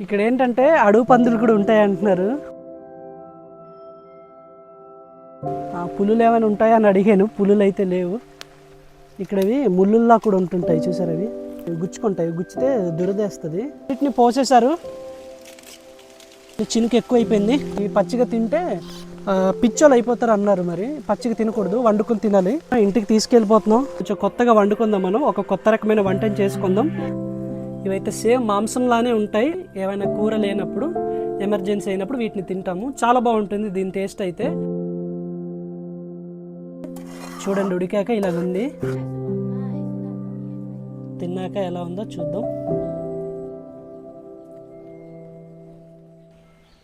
ఇక్కడ ఏంటంటే అడవి పందులు కూడా ఉంటాయి అంటున్నారు. పులులు ఏమైనా ఉంటాయా అని అడిగాను. పులులు అయితే లేవు. ఇక్కడవి ముళ్ళుల్లా కూడా ఉంటుంటాయి చూసారు అవి? గుచ్చుకుంటాయి. గుచ్చితే దురదేస్తుంది. వీటిని పోసేశారు. చినుకు ఎక్కువైపోయింది. ఇవి పచ్చిగా తింటే పిచ్చోలు అయిపోతారు అన్నారు మరి. పచ్చిగా తినకూడదు వండుకొని తినాలి. ఇంటికి తీసుకెళ్ళిపోతున్నాం. కొంచెం కొత్తగా వండుకుందాం మనం. ఒక కొత్త రకమైన వంటని చేసుకుందాం. ఇవైతే సేమ్ మాంసంలానే ఉంటాయి. ఏమైనా కూర లేనప్పుడు ఎమర్జెన్సీ అయినప్పుడు వీటిని తింటాము. చాలా బాగుంటుంది దీని టేస్ట్ అయితే. చూడండి ఉడికాక ఇలాగ ఉంది. తిన్నాక ఎలా ఉందో చూద్దాం.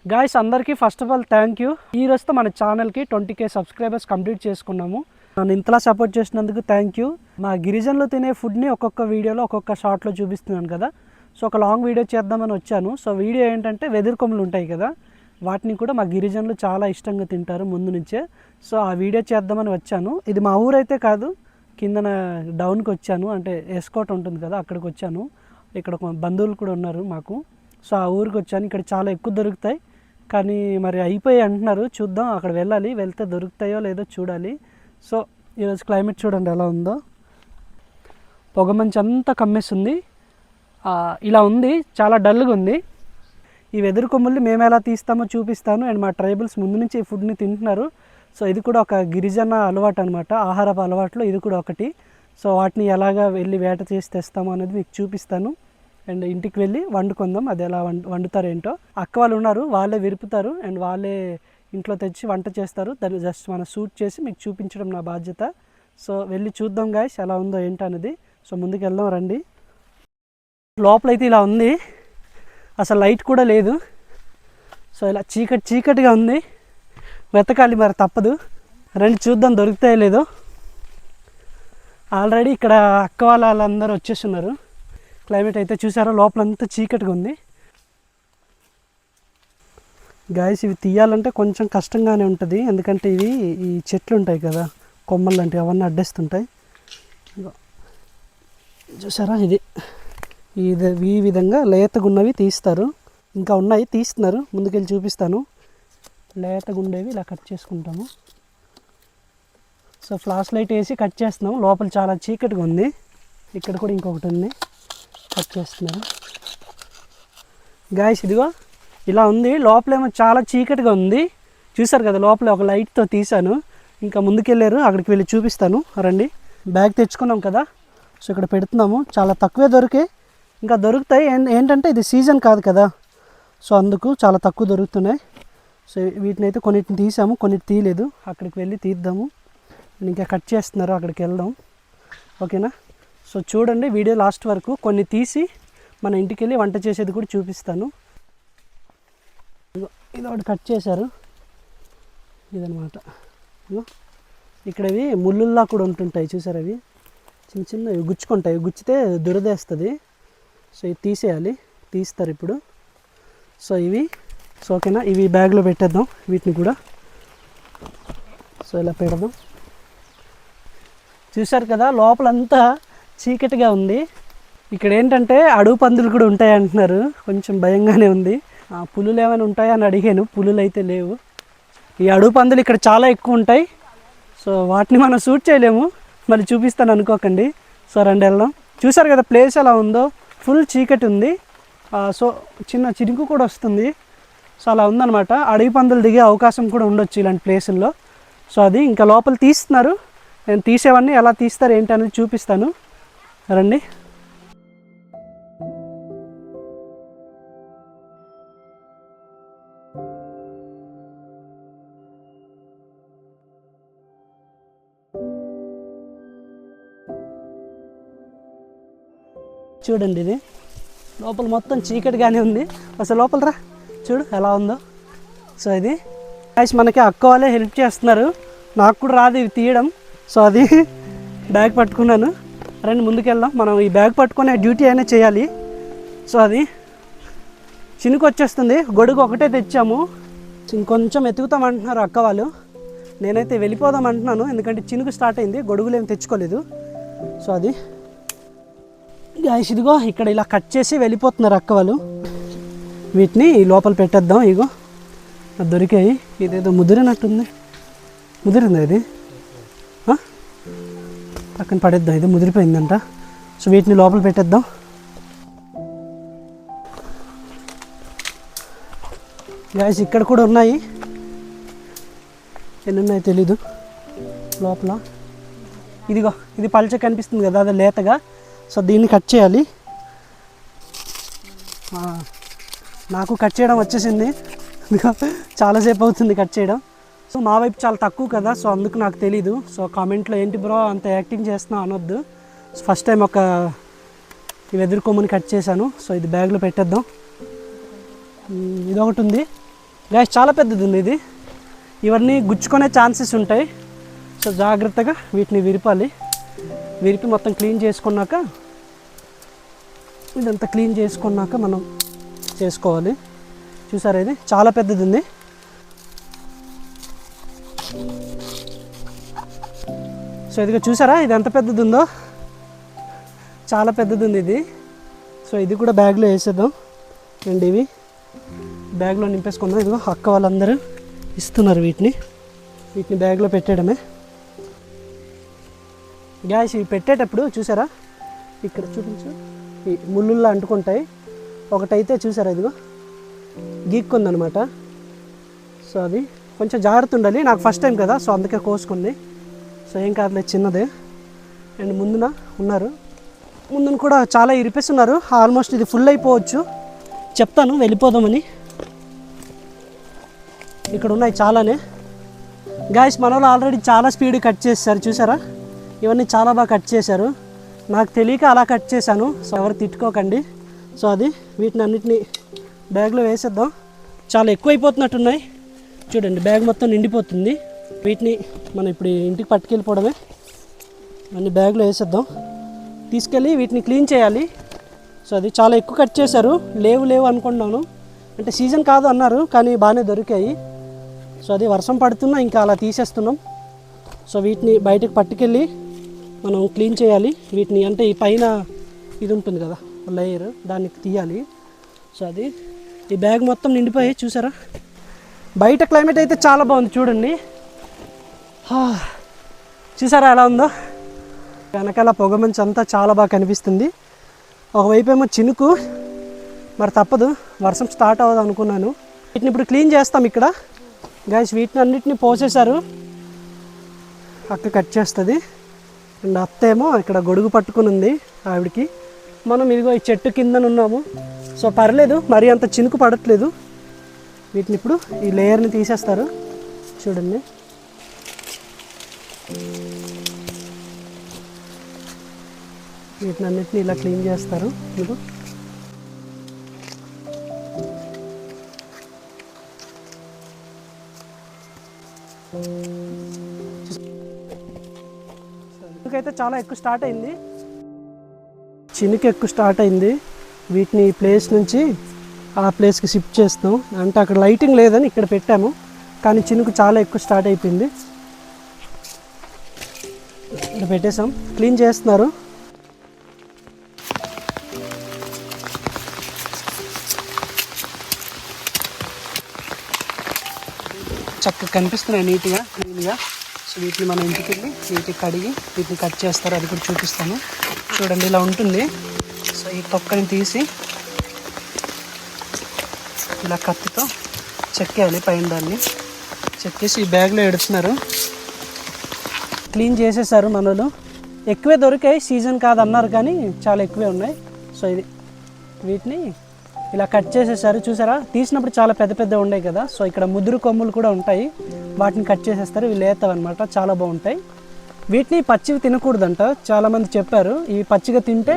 గాయస్ అందరికీ first of all thank you ఈ రోజుతో మన ఛానల్కి ట్వంటీ కే సబ్స్క్రైబర్స్ కంప్లీట్ చేసుకున్నాము. నన్ను ఇంతలా సపోర్ట్ చేసినందుకు థ్యాంక్ యూ మా గిరిజనులు తినే ఫుడ్ని ఒక్కొక్క వీడియోలో ఒక్కొక్క షార్ట్లో చూపిస్తున్నాను కదా. సో ఒక లాంగ్ వీడియో చేద్దామని వచ్చాను. సో వీడియో ఏంటంటే వెదురుకొమ్మలు ఉంటాయి కదా. వాటిని కూడా మా గిరిజనులు చాలా ఇష్టంగా తింటారు ముందు నుంచే. సో ఆ వీడియో చేద్దామని వచ్చాను. ఇది మా ఊరైతే కాదు. కిందన డౌన్కి వచ్చాను. అంటే ఎస్కోట్ ఉంటుంది కదా అక్కడికి వచ్చాను. ఇక్కడ బంధువులు కూడా ఉన్నారు మాకు. సో ఆ ఊరికి వచ్చాను. ఇక్కడ చాలా ఎక్కువ దొరుకుతాయి. కానీ మరి అయిపోయి అంటున్నారు. చూద్దాం అక్కడ వెళ్ళాలి. వెళ్తే దొరుకుతాయో లేదో చూడాలి. సో ఈరోజు క్లైమేట్ చూడండి ఎలా ఉందో. పొగమంచి అంతా కమ్మేస్తుంది. ఇలా ఉంది చాలా డల్గా ఉంది. ఈ వెదురు కొమ్ముల్ని మేము ఎలా తీస్తామో చూపిస్తాను. అండ్ మా ట్రైబల్స్ ముందు నుంచి ఈ ఫుడ్ని తింటున్నారు. సో ఇది కూడా ఒక గిరిజన అలవాటు అనమాట ఆహారపు అలవాట్లో ఇది కూడా ఒకటి. సో వాటిని ఎలాగా వెళ్ళి వేట చేసి తెస్తామో అనేది మీకు చూపిస్తాను. అండ్ ఇంటికి వెళ్ళి వండుకుందాం. అది ఎలా వండు వండుతారు ఏంటో అక్క వాళ్ళు ఉన్నారు వాళ్ళే విరుపుతారు. అండ్ వాళ్ళే ఇంట్లో తెచ్చి వంట చేస్తారు. దాన్ని జస్ట్ మనం షూట్ చేసి మీకు చూపించడం నా బాధ్యత. సో వెళ్ళి చూద్దాం గాయస్ ఎలా ఉందో ఏంటో అనేది. సో ముందుకు వెళ్దాం రండి. లోపలైతే ఇలా ఉంది. అసలు లైట్ కూడా లేదు. సో ఇలా చీకటి చీకటిగా ఉంది. వెతకాలి మరి తప్పదు. రండి చూద్దాం దొరుకుతాయో లేదో. ఆల్రెడీ ఇక్కడ అక్క వాళ్ళ వాళ్ళందరూ వచ్చేస్తున్నారు. క్లైమేట్ అయితే చూసారా? లోపలంతా చీకటిగా ఉంది. గాయస్ ఇవి తీయాలంటే కొంచెం కష్టంగానే ఉంటుంది. ఎందుకంటే ఇవి ఈ చెట్లు ఉంటాయి కదా కొమ్మలు లాంటివి అవన్నీ అడ్డేస్తుంటాయి. చూసారా? ఇది. ఇది ఈ విధంగా లేతగున్నవి తీస్తారు. ఇంకా ఉన్నాయి తీస్తున్నారు. ముందుకెళ్ళి చూపిస్తాను. లేతగుండేవి ఇలా కట్ చేసుకుంటాము. సో ఫ్లాష్ లైట్ వేసి కట్ చేస్తున్నాం లోపల చాలా చీకటిగా ఉంది. ఇక్కడ కూడా ఇంకొకటి ఉంది. కట్ చేస్తున్నారు. గాయస్ ఇదిగో. ఇలా ఉంది. లోపలేమో చాలా చీకటిగా ఉంది. చూసారు కదా లోపల ఒక లైట్తో తీశాను. ఇంకా ముందుకెళ్ళారు. అక్కడికి వెళ్ళి చూపిస్తాను. రండి. బ్యాగ్ తెచ్చుకున్నాం కదా. సో ఇక్కడ పెడుతున్నాము. చాలా తక్కువే దొరికే. ఇంకా దొరుకుతాయి. ఏంటంటే ఇది సీజన్ కాదు కదా. సో అందుకు చాలా తక్కువ దొరుకుతున్నాయి. సో వీటిని అయితే కొన్నిటిని తీసాము. కొన్నిటి తీయలేదు. అక్కడికి వెళ్ళి తీద్దాము. ఇంకా కట్ చేస్తున్నారు అక్కడికి వెళ్దాం. ఓకేనా? సో చూడండి వీడియో లాస్ట్ వరకు. కొన్ని తీసి మన ఇంటికి వెళ్ళి వంట చేసేది కూడా చూపిస్తాను. ఇది ఒకటి కట్ చేశారు. ఇదనమాట ఇక్కడ ఇవి ముళ్ళుల్లా కూడా ఉంటుంటాయి చూసారు అవి చిన్న చిన్నవి గుచ్చుకుంటాయి. గుచ్చితే దురదేస్తుంది. సో ఇవి తీసేయాలి. తీస్తారు ఇప్పుడు. సో ఇవి సో ఓకేనా? ఇవి బ్యాగ్లో పెట్టేద్దాం వీటిని కూడా. సో ఇలా పెడదాం. చూశారు కదా లోపలంతా చీకటిగా ఉంది. ఇక్కడ ఏంటంటే అడవి పందులు కూడా ఉంటాయి అంటున్నారు కొంచెం భయంగానే ఉంది. పులులు ఏమైనా ఉంటాయా అని అడిగాను. పులులు అయితే లేవు. ఈ అడవి పందులు ఇక్కడ చాలా ఎక్కువ ఉంటాయి. సో వాటిని మనం షూట్ చేయలేము. మళ్ళీ చూపిస్తాను అనుకోకండి. సో రండి వెళ్దాం. చూసారు కదా ప్లేస్ ఎలా ఉందో? ఫుల్ చీకటి ఉంది. సో చిన్న చిరుకు కూడా వస్తుంది. సో అలా ఉందన్నమాట. అడవి పందులు దిగే అవకాశం కూడా ఉండొచ్చు ఇలాంటి ప్లేసుల్లో. సో అది ఇంకా లోపల తీస్తున్నారు. నేను తీసేవన్నీ ఎలా తీస్తారు ఏంటి అనేది చూపిస్తాను. రండి. చూడండి ఇది. లోపల మొత్తం చీకటిగానే ఉంది. అసలు లోపల రా. చూడు ఎలా ఉందో. సో ఇది. గాయస్ మనకి అక్క వాళ్ళే హెల్ప్ చేస్తున్నారు. నాకు కూడా రాదు ఇవి తీయడం. సో అది బ్యాగ్ పట్టుకున్నాను. రండి ముందుకెళ్దాం. మనం ఈ బ్యాగ్ పట్టుకునే డ్యూటీ అయినా చేయాలి. సో అది చినుకు వచ్చేస్తుంది గొడుగు ఒకటే తెచ్చాము. ఇంకొంచెం ఎతుకుతాం అంటున్నారు అక్క వాళ్ళు. నేనైతే వెళ్ళిపోదాం అంటున్నాను. ఎందుకంటే చినుకు స్టార్ట్ అయింది. గొడుగులు ఏం తెచ్చుకోలేదు. సో అది. గాయస్ ఇదిగో ఇక్కడ ఇలా కట్ చేసి వెళ్ళిపోతున్నారు అక్క వాళ్ళు. వీటిని లోపల పెట్టేద్దాం ఇగో అది దొరికాయి. ఇదేదో ముదిరినట్టుంది. ముదిరిందా ఇది? పక్కన పడేద్దాం ఇది ముదిరిపోయిందంట. సో వీటిని లోపల పెట్టేద్దాం. గాయస్ ఇక్కడ కూడా ఉన్నాయి. ఎన్ని ఉన్నాయో తెలీదు. లోపల. ఇదిగో ఇది పల్చ కనిపిస్తుంది కదా అది లేతగా. సో దీన్ని కట్ చేయాలి. నాకు కట్ చేయడం వచ్చేసింది. చాలాసేపు అవుతుంది కట్ చేయడం. సో మా వైపు చాలా తక్కువ కదా సో అందుకు నాకు తెలీదు. సో కామెంట్లో ఏంటి బ్రో అంత యాక్టింగ్ చేస్తున్నావు అనొద్దు. ఫస్ట్ టైం ఒక ఇవి కట్ చేశాను. సో ఇది బ్యాగ్లో పెట్టేద్దాం. ఇది ఒకటి ఉంది. గ్యాస్ చాలా పెద్దది ఉంది ఇది. ఇవన్నీ గుచ్చుకునే ఛాన్సెస్ ఉంటాయి. సో జాగ్రత్తగా వీటిని విరిపాలి. విరిపి మొత్తం క్లీన్ చేసుకున్నాక ఇదంతా క్లీన్ చేసుకున్నాక మనం చేసుకోవాలి. చూసారా ఇది? చాలా పెద్దది ఉంది. సో ఇదిగో చూసారా? ఇది ఎంత పెద్దది ఉందో? చాలా పెద్దది ఉంది ఇది. సో ఇది కూడా బ్యాగ్లో వేసేద్దాం. అండి ఇవి. బ్యాగ్లో నింపేసుకుందాం. ఇదిగో అక్క వాళ్ళందరూ ఇస్తున్నారు వీటిని. వీటిని బ్యాగ్లో పెట్టేయడమే. గ్యాస్ ఇవి పెట్టేటప్పుడు చూసారా? ఇక్కడ చూపించు. ముళ్ళుల్లా అంటుకుంటాయి. ఒకటైతే చూసారా ఇదిగో? గీక్కుందనమాట. సో అది కొంచెం జాగ్రత్త ఉండాలి నాకు ఫస్ట్ టైం కదా సో అందుకే కోసుకుంది. సో ఏం కాదులే చిన్నదే. అండ్ ముందున ఉన్నారు. ముందున కూడా చాలా ఇరిపేస్తున్నారు ఆల్మోస్ట్ ఇది ఫుల్ అయిపోవచ్చు. చెప్తాను వెళ్ళిపోదామని. ఇక్కడ ఉన్నాయి చాలానే. గాయస్ మన వాళ్ళు ఆల్రెడీ చాలా స్పీడ్ కట్ చేశారు చూసారా? ఇవన్నీ చాలా బాగా కట్ చేశారు. నాకు తెలియక అలా కట్ చేశాను. సో ఎవరు తిట్టుకోకండి. సో అది వీటిని అన్నిటిని బ్యాగ్లో వేసేద్దాం. చాలా ఎక్కువైపోతున్నట్టున్నాయి. చూడండి బ్యాగ్ మొత్తం నిండిపోతుంది. వీటిని మనం ఇప్పుడు ఇంటికి పట్టుకెళ్ళిపోవడమే. అన్ని బ్యాగ్లో వేసేద్దాం. తీసుకెళ్ళి వీటిని క్లీన్ చేయాలి. సో అది చాలా ఎక్కువ కట్ చేశారు. లేవు లేవు అనుకున్నాను. అంటే సీజన్ కాదు అన్నారు కానీ బాగానే దొరికాయి. సో అది వర్షం పడుతున్నా ఇంకా అలా తీసేస్తున్నాం. సో వీటిని బయటకు పట్టుకెళ్ళి మనం క్లీన్ చేయాలి. వీటిని అంటే ఈ పైన ఇది ఉంటుంది కదా లేయర్ దాన్ని తీయాలి. సో అది ఈ బ్యాగ్ మొత్తం నిండిపోయి చూసారా? బయట క్లైమేట్ అయితే చాలా బాగుంది చూడండి. చూసారా ఎలా ఉందో? వెనకాల పొగమంచు అంతా చాలా బాగా కనిపిస్తుంది. ఒకవైపు ఏమో చినుకు మరి తప్పదు వర్షం స్టార్ట్ అవ్వదు అనుకున్నాను. వీటిని ఇప్పుడు క్లీన్ చేస్తాం ఇక్కడ. గాయస్ వీటిని అన్నిటిని పోసేశారు. అక్క కట్ చేస్తుంది. అండ్ అత్త ఏమో ఇక్కడ గొడుగు పట్టుకుని ఉంది ఆవిడకి. మనం ఇదిగో ఈ చెట్టు కిందన ఉన్నాము. సో పర్లేదు మరీ అంత చినుకు పడట్లేదు. వీటిని ఇప్పుడు ఈ లేయర్ని తీసేస్తారు. చూడండి. వీటిని అన్నిటిని ఇలా క్లీన్ చేస్తారు. మీరు అయితే చాలా ఎక్కువ స్టార్ట్ అయింది. చినుకు ఎక్కువ స్టార్ట్ అయింది. వీటిని ప్లేస్ నుంచి ఆ ప్లేస్కి షిఫ్ట్ చేస్తాం అంటే అక్కడ లైటింగ్ లేదని ఇక్కడ పెట్టాము. కానీ చినుకు చాలా ఎక్కువ స్టార్ట్ అయిపోయింది. ఇక్కడ పెట్టేసాం క్లీన్ చేస్తున్నారు. చక్కగా కనిపిస్తున్నాయి నీట్గా క్లీన్గా. సో వీటిని మనం ఇంటికి వెళ్ళి వీటిని కడిగి వీటిని కట్ చేస్తారు. అది కూడా చూపిస్తాను. చూడండి ఇలా ఉంటుంది. సో ఈ తొక్కని తీసి ఇలా కత్తితో చెక్కేయాలి పైన దాన్ని. చెక్కేసి ఈ బ్యాగ్లో ఎడుతున్నారు క్లీన్ చేసేసారు మనలు ఎక్కువే దొరికాయి సీజన్ కాదన్నారు కానీ చాలా ఎక్కువే ఉన్నాయి. సో ఇది వీటిని ఇలా కట్ చేసేసారు. చూసారా? తీసినప్పుడు చాలా పెద్ద పెద్ద ఉన్నాయి కదా. సో ఇక్కడ ముదురు కొమ్ములు కూడా ఉంటాయి. వాటిని కట్ చేసేస్తారు. ఇవి లేతవన్నమాట చాలా బాగుంటాయి. వీటిని పచ్చివి తినకూడదంట. చాలామంది చెప్పారు ఈ పచ్చిగా తింటే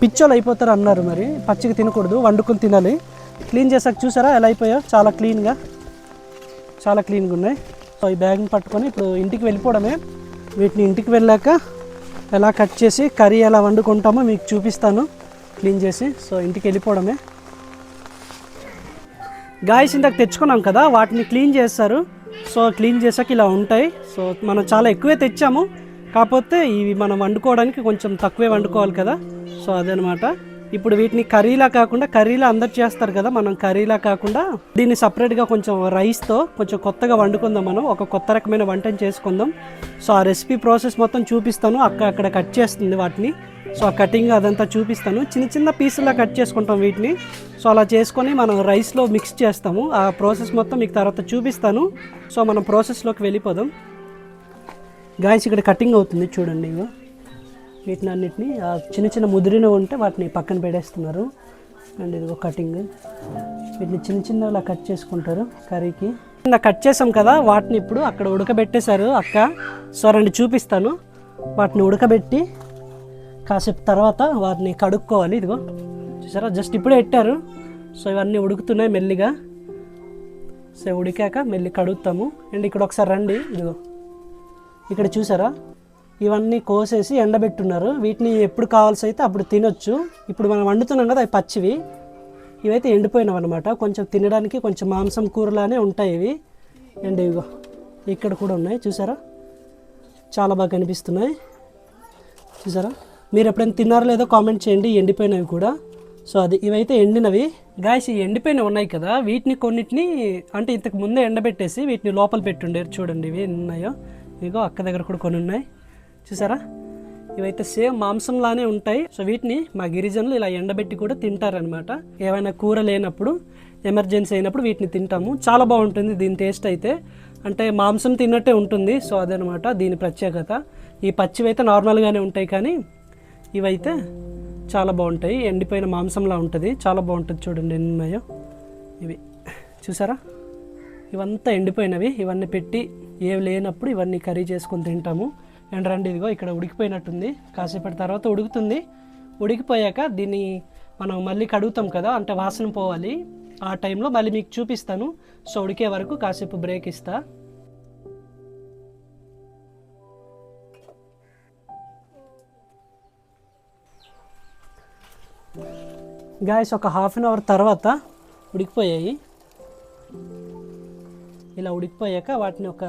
పిచ్చోలు అయిపోతారు అన్నారు మరి. పచ్చిగా తినకూడదు వండుకొని తినాలి. క్లీన్ చేసాక చూసారా ఎలా అయిపోయా? చాలా క్లీన్గా చాలా క్లీన్గా ఉన్నాయి. సో ఈ బ్యాగ్ని పట్టుకొని ఇప్పుడు ఇంటికి వెళ్ళిపోవడమే. వీటిని ఇంటికి వెళ్ళాక ఎలా కట్ చేసి కర్రీ ఎలా వండుకుంటామో మీకు చూపిస్తాను. క్లీన్ చేసి సో ఇంటికి వెళ్ళిపోవడమే. గాయస్ ఇందాక తెచ్చుకున్నాం కదా వాటిని క్లీన్ చేస్తారు. సో క్లీన్ చేసాక ఇలా ఉంటాయి. సో మనం చాలా ఎక్కువే తెచ్చాము. కాకపోతే ఇవి మనం వండుకోవడానికి కొంచెం తక్కువే వండుకోవాలి కదా. సో అదనమాట. ఇప్పుడు వీటిని కర్రీలా కాకుండా కర్రీలా అందరు చేస్తారు కదా మనం కర్రీలా కాకుండా దీన్ని సపరేట్గా కొంచెం రైస్తో కొంచెం కొత్తగా వండుకుందాం మనం. ఒక కొత్త రకమైన వంటని చేసుకుందాం. సో ఆ రెసిపీ ప్రాసెస్ మొత్తం చూపిస్తాను. అక్క అక్కడ కట్ చేస్తుంది వాటిని. సో ఆ కటింగ్ అదంతా చూపిస్తాను. చిన్న చిన్న పీసులా కట్ చేసుకుంటాం వీటిని. సో అలా చేసుకొని మనం రైస్లో మిక్స్ చేస్తాము. ఆ ప్రాసెస్ మొత్తం మీకు తర్వాత చూపిస్తాను. సో మనం ప్రాసెస్లోకి వెళ్ళిపోదాం. గాయస్ ఇక్కడ కటింగ్ అవుతుంది చూడండి ఇగో. వీటిని అన్నిటిని ఆ చిన్న చిన్న ముదిరిన ఉంటే వాటిని పక్కన పెడేస్తున్నారు అండ్ ఇదిగో కటింగ్. వీటిని చిన్న చిన్న అలా కట్ చేసుకుంటారు కర్రీకి. ఇలా కట్ చేసాం కదా వాటిని ఇప్పుడు అక్కడ ఉడకబెట్టేశారు అక్క. సో రండి చూపిస్తాను. వాటిని ఉడకబెట్టి కాసేపు తర్వాత వాటిని కడుక్కోవాలి. ఇదిగో చూసారా? జస్ట్ ఇప్పుడే పెట్టారు సో ఇవన్నీ ఉడుకుతున్నాయి మెల్లిగా. సో ఉడికాక మెల్లి కడుగుతాము. అండ్ ఇక్కడ ఒకసారి రండి. ఇదిగో ఇక్కడ చూసారా? ఇవన్నీ కోసేసి ఎండబెట్టున్నారు. వీటిని ఎప్పుడు కావాల్సి అయితే అప్పుడు తినొచ్చు. ఇప్పుడు మనం వండుతున్నాం కదా అవి పచ్చివి. ఇవైతే ఎండిపోయినవి అనమాట కొంచెం తినడానికి కొంచెం మాంసం కూరలానే ఉంటాయి ఇవి. అండ్ ఇగో ఇక్కడ కూడా ఉన్నాయి. చూసారా? చాలా బాగా కనిపిస్తున్నాయి. చూసారా? మీరు ఎప్పుడైనా తిన్నారో లేదో కామెంట్ చేయండి. ఎండిపోయినవి కూడా. సో అది ఇవైతే ఎండినవి. గాయస్ ఈ ఎండిపోయినవి ఉన్నాయి కదా. వీటిని కొన్నిటిని అంటే ఇంతకు ముందే ఎండబెట్టేసి వీటిని లోపల పెట్టుండేరు. చూడండి ఇవి ఉన్నాయో. ఇగో అక్క దగ్గర కూడా కొన్ని ఉన్నాయి చూసారా? ఇవైతే సేమ్ మాంసంలానే ఉంటాయి. సో వీటిని మా గిరిజనులు ఇలా ఎండబెట్టి కూడా తింటారనమాట ఏమైనా కూర లేనప్పుడు ఎమర్జెన్సీ అయినప్పుడు వీటిని తింటాము. చాలా బాగుంటుంది దీని టేస్ట్ అయితే. అంటే మాంసం తిన్నట్టే ఉంటుంది. సో అదనమాట దీని ప్రత్యేకత. ఈ పచ్చివి అయితే నార్మల్గానే ఉంటాయి కానీ ఇవైతే చాలా బాగుంటాయి. ఎండిపోయిన మాంసంలా ఉంటుంది. చాలా బాగుంటుంది చూడండి ఎన్ని ఉన్నాయో ఇవి. చూసారా? ఇవంతా ఎండిపోయినవి. ఇవన్నీ పెట్టి ఏవి లేనప్పుడు ఇవన్నీ కర్రీ చేసుకొని తింటాము. అండ్ రండి ఇదిగో ఇక్కడ ఉడికిపోయినట్టుంది. కాసేపటి తర్వాత ఉడుకుతుంది. ఉడికిపోయాక దీన్ని మనం మళ్ళీ కడుగుతాం కదా అంటే వాసన పోవాలి. ఆ టైంలో మళ్ళీ మీకు చూపిస్తాను. సో ఉడికే వరకు కాసేపు బ్రేక్ ఇస్తా. గాయస్ ఒక హాఫ్ అన్ అవర్ తర్వాత ఉడికిపోయాయి. ఇలా ఉడికిపోయాక వాటిని ఒక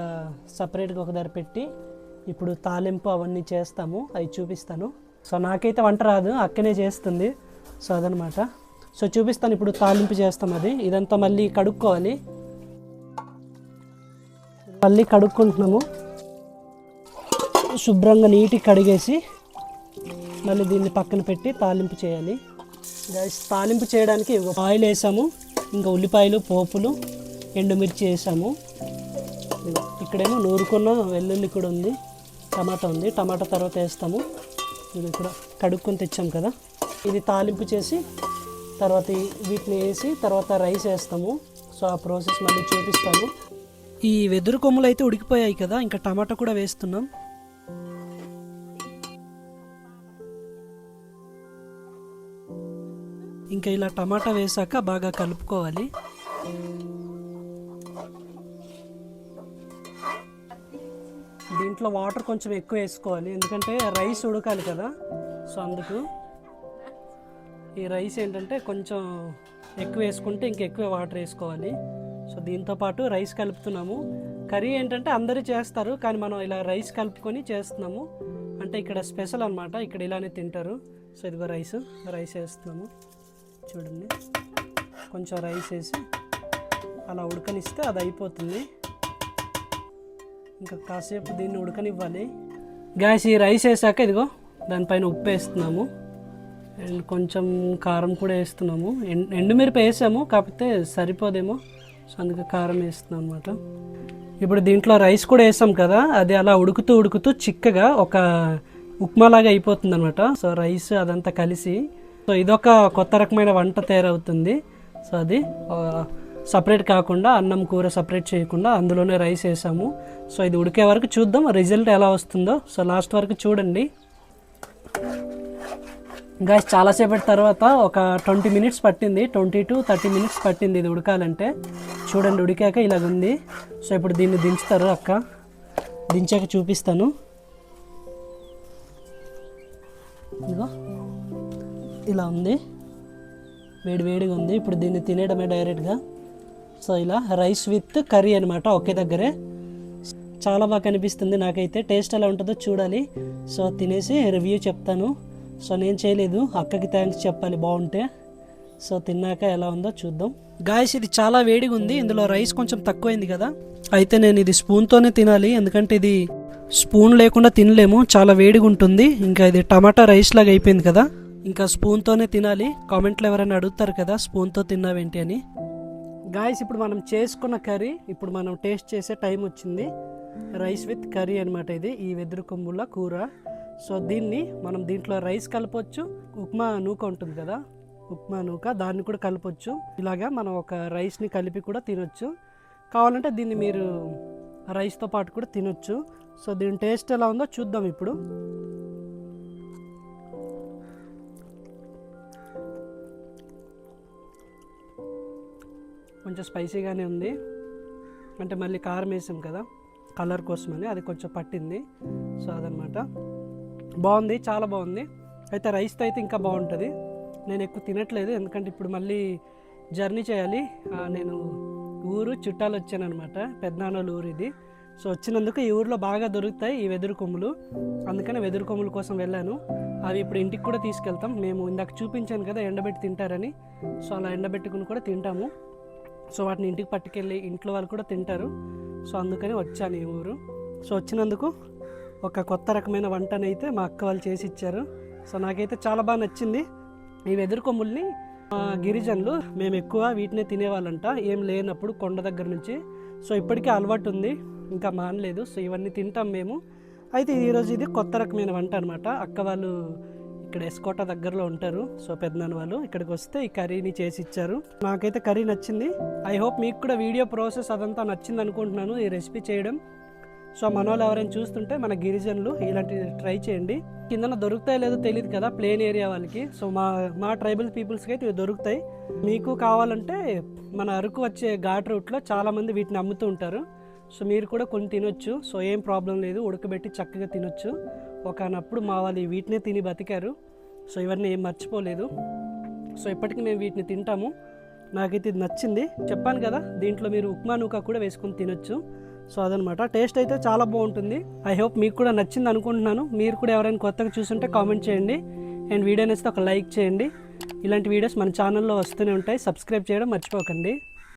సపరేట్గా ఒక దగ్గర పెట్టి ఇప్పుడు తాలింపు అవన్నీ చేస్తాము అవి చూపిస్తాను. సో నాకైతే వంట రాదు అక్కనే చేస్తుంది. సో అదనమాట. సో చూపిస్తాను ఇప్పుడు తాలింపు చేస్తాం అది. ఇదంతా మళ్ళీ కడుక్కోవాలి. మళ్ళీ కడుక్కుంటున్నాము. శుభ్రంగా నీటికి కడిగేసి మళ్ళీ దీన్ని పక్కన పెట్టి తాలింపు చేయాలి. గైస్ తాలింపు చేయడానికి ఒక ఆయిల్ వేసాము. ఇంకా ఉల్లిపాయలు పోపులు ఎండుమిర్చి వేసాము. ఇక్కడేమో నూరుకున్న వెల్లుల్లి కూడా ఉంది. టమాటా ఉంది. టమాటా తర్వాత వేస్తాము. ఇది ఇక్కడ కడుక్కొని తెచ్చాం కదా. ఇది తాలింపు చేసి తర్వాత వీటిని వేసి తర్వాత రైస్ వేస్తాము. సో ఆ ప్రాసెస్ మళ్ళీ చూపిస్తాము ఈ వెదురు కొమ్ములు అయితే ఉడికిపోయాయి కదా. ఇంకా టమాటా కూడా వేస్తున్నాం. ఇంకా ఇలా టమాటా వేసాక బాగా కలుపుకోవాలి. దీంట్లో వాటర్ కొంచెం ఎక్కువ వేసుకోవాలి. ఎందుకంటే రైస్ ఉడకాలి కదా. సో అందుకు ఈ రైస్ ఏంటంటే కొంచెం ఎక్కువ వేసుకుంటే ఇంక ఎక్కువ వాటర్ వేసుకోవాలి. సో దీంతో పాటు రైస్ కలుపుతున్నాము. కర్రీ ఏంటంటే అందరూ చేస్తారు కానీ మనం ఇలా రైస్ కలుపుకొని చేస్తున్నాము. అంటే ఇక్కడ స్పెషల్ అనమాట ఇక్కడ ఇలానే తింటారు. సో ఇదిగో రైస్ రైస్ వేస్తున్నాము. చూడండి. కొంచెం రైస్ వేసి అలా ఉడకనిస్తే అది అయిపోతుంది. ఇంకా కాసేపు దీన్ని ఉడకనివ్వాలి. గ్యాస్ ఈ రైస్ వేసాక ఇదిగో దానిపైన ఉప్పు వేస్తున్నాము. అండ్ కొంచెం కారం కూడా వేస్తున్నాము. ఎండు ఎండుమిరప వేసాము కాకపోతే సరిపోదేమో. సో అందుకే కారం వేస్తున్నాం అనమాట ఇప్పుడు దీంట్లో రైస్ కూడా వేసాం కదా అది అలా ఉడుకుతూ ఉడుకుతూ చిక్కగా ఒక ఉప్మాలాగా అయిపోతుంది అనమాట సో రైస్ అదంతా కలిసి సో ఇదొక కొత్త రకమైన వంట తయారవుతుంది. సో అది సపరేట్ కాకుండా అన్నం కూర సపరేట్ చేయకుండా అందులోనే రైస్ వేసాము. సో ఇది ఉడికే వరకు చూద్దాం. రిజల్ట్ ఎలా వస్తుందో. సో లాస్ట్ వరకు చూడండి. గాయస్ చాలాసేపటి తర్వాత ఒక ట్వంటీ మినిట్స్ పట్టింది. ట్వంటీ టు థర్టీ మినిట్స్ పట్టింది ఇది ఉడకాలంటే. చూడండి ఉడికాక ఇలాగ ఉంది. సో ఇప్పుడు దీన్ని దించుతారు అక్క. దించాక చూపిస్తాను. ఇదిగో. ఇలా ఉంది. వేడి వేడిగా ఉంది. ఇప్పుడు దీన్ని తినేయడమే డైరెక్ట్గా. సో ఇలా రైస్ విత్ కర్రీ అనమాట ఒకే దగ్గరే. చాలా బాగా కనిపిస్తుంది నాకైతే. టేస్ట్ ఎలా ఉంటుందో చూడాలి. సో తినేసి రివ్యూ చెప్తాను. సో నేను చేయలేదు. అక్కకి థ్యాంక్స్ చెప్పాలి బాగుంటే. సో తిన్నాక ఎలా ఉందో చూద్దాం. గాయస్ ఇది చాలా వేడిగా ఉంది. ఇందులో రైస్ కొంచెం తక్కువైంది కదా. అయితే నేను ఇది స్పూన్తోనే తినాలి. ఎందుకంటే ఇది స్పూన్ లేకుండా తినలేము. చాలా వేడిగా ఉంటుంది. ఇంకా ఇది టమాటా రైస్ లాగా అయిపోయింది కదా. ఇంకా స్పూన్తోనే తినాలి. కామెంట్లో ఎవరైనా అడుగుతారు కదా స్పూన్తో తిన్నావేంటి అని. గాయస్ ఇప్పుడు మనం చేసుకున్న కర్రీ ఇప్పుడు మనం టేస్ట్ చేసే టైం వచ్చింది. రైస్ విత్ కర్రీ అనమాట ఇది ఈ వెదురు కొమ్ముల కూర. సో దీన్ని మనం దీంట్లో రైస్ కలపచ్చు ఉప్మా నూక ఉంటుంది కదా. ఉప్మా నూక దాన్ని కూడా కలపొచ్చు. ఇలాగా మనం ఒక రైస్ని కలిపి కూడా తినొచ్చు. కావాలంటే దీన్ని మీరు రైస్తో పాటు కూడా తినొచ్చు. సో దీని టేస్ట్ ఎలా ఉందో చూద్దాం ఇప్పుడు. కొంచెం స్పైసీగానే ఉంది. అంటే మళ్ళీ కారం వేసాం కదా కలర్ కోసమని అది కొంచెం పట్టింది. సో అదనమాట. బాగుంది చాలా బాగుంది. అయితే రైస్తో అయితే ఇంకా బాగుంటుంది. నేను ఎక్కువ తినట్లేదు ఎందుకంటే ఇప్పుడు మళ్ళీ జర్నీ చేయాలి. నేను ఊరు చుట్టాలు వచ్చానమాట పెద్దనాన్నల ఊరు ఇది. సో వచ్చినందుకు ఈ ఊరిలో బాగా దొరుకుతాయి ఈ వెదురు కొమ్ములు. అందుకనే వెదురు కొమ్ముల కోసం వెళ్ళాను. అవి ఇప్పుడు ఇంటికి కూడా తీసుకెళ్తాం. మేము ఇందాక చూపించాను కదా ఎండబెట్టి తింటారని. సో అలా ఎండబెట్టుకుని కూడా తింటాము. సో వాటిని ఇంటికి పట్టుకెళ్ళి ఇంట్లో వాళ్ళు కూడా తింటారు. సో అందుకని వచ్చాను ఈ ఊరు. సో వచ్చినందుకు ఒక కొత్త రకమైన వంటనైతే మా అక్క వాళ్ళు చేసి ఇచ్చారు. సో నాకైతే చాలా బాగా నచ్చింది. ఈ వెదురు కొమ్ముల్ని మా గిరిజనులు మేము ఎక్కువ వీటినే తినేవాళ్ళంట. ఏం లేనప్పుడు కొండ దగ్గర నుంచి. సో ఇప్పటికీ అలవాటు ఉంది. ఇంకా మానలేదు. సో ఇవన్నీ తింటాం మేము. అయితే ఈరోజు ఇది కొత్త రకమైన వంట అనమాట. అక్క వాళ్ళు ఇక్కడ ఎస్కోట దగ్గరలో ఉంటారు సో పెద్దనాన్న వాళ్ళు. ఇక్కడికి వస్తే ఈ కర్రీని చేసి ఇచ్చారు. నాకైతే కర్రీ నచ్చింది. ఐ హోప్ మీకు కూడా వీడియో ప్రాసెస్ అదంతా నచ్చింది అనుకుంటున్నాను ఈ రెసిపీ చేయడం. సో మన వాళ్ళు ఎవరైనా చూస్తుంటే మన గిరిజనులు ఇలాంటివి ట్రై చేయండి. కిందన దొరుకుతాయో లేదో తెలియదు కదా ప్లేన్ ఏరియా వాళ్ళకి. సో మా మా ట్రైబల్ పీపుల్స్కి అయితే ఇవి దొరుకుతాయి. మీకు కావాలంటే మన అరకు వచ్చే ఘాట్ రూట్లో చాలామంది వీటిని అమ్ముతూ ఉంటారు. సో మీరు కూడా కొన్ని తినొచ్చు. సో ఏం ప్రాబ్లం లేదు ఉడకబెట్టి చక్కగా తినొచ్చు. ఒకనప్పుడు మా వాళ్ళు వీటినే తిని బతికారు. సో ఇవన్నీ ఏం మర్చిపోలేదు. సో ఇప్పటికీ మేము వీటిని తింటాము. నాకైతే ఇది నచ్చింది. చెప్పాను కదా దీంట్లో మీరు ఉప్మా నూక కూడా వేసుకొని తినొచ్చు. సో అదనమాట. టేస్ట్ అయితే చాలా బాగుంటుంది. ఐ హోప్ మీకు కూడా నచ్చింది అనుకుంటున్నాను. మీరు కూడా ఎవరైనా కొత్తగా చూసుంటే కామెంట్ చేయండి. అండ్ వీడియో నచ్చితే ఒక లైక్ చేయండి. ఇలాంటి వీడియోస్ మన ఛానల్లో వస్తూనే ఉంటాయి. సబ్స్క్రైబ్ చేయడం మర్చిపోకండి.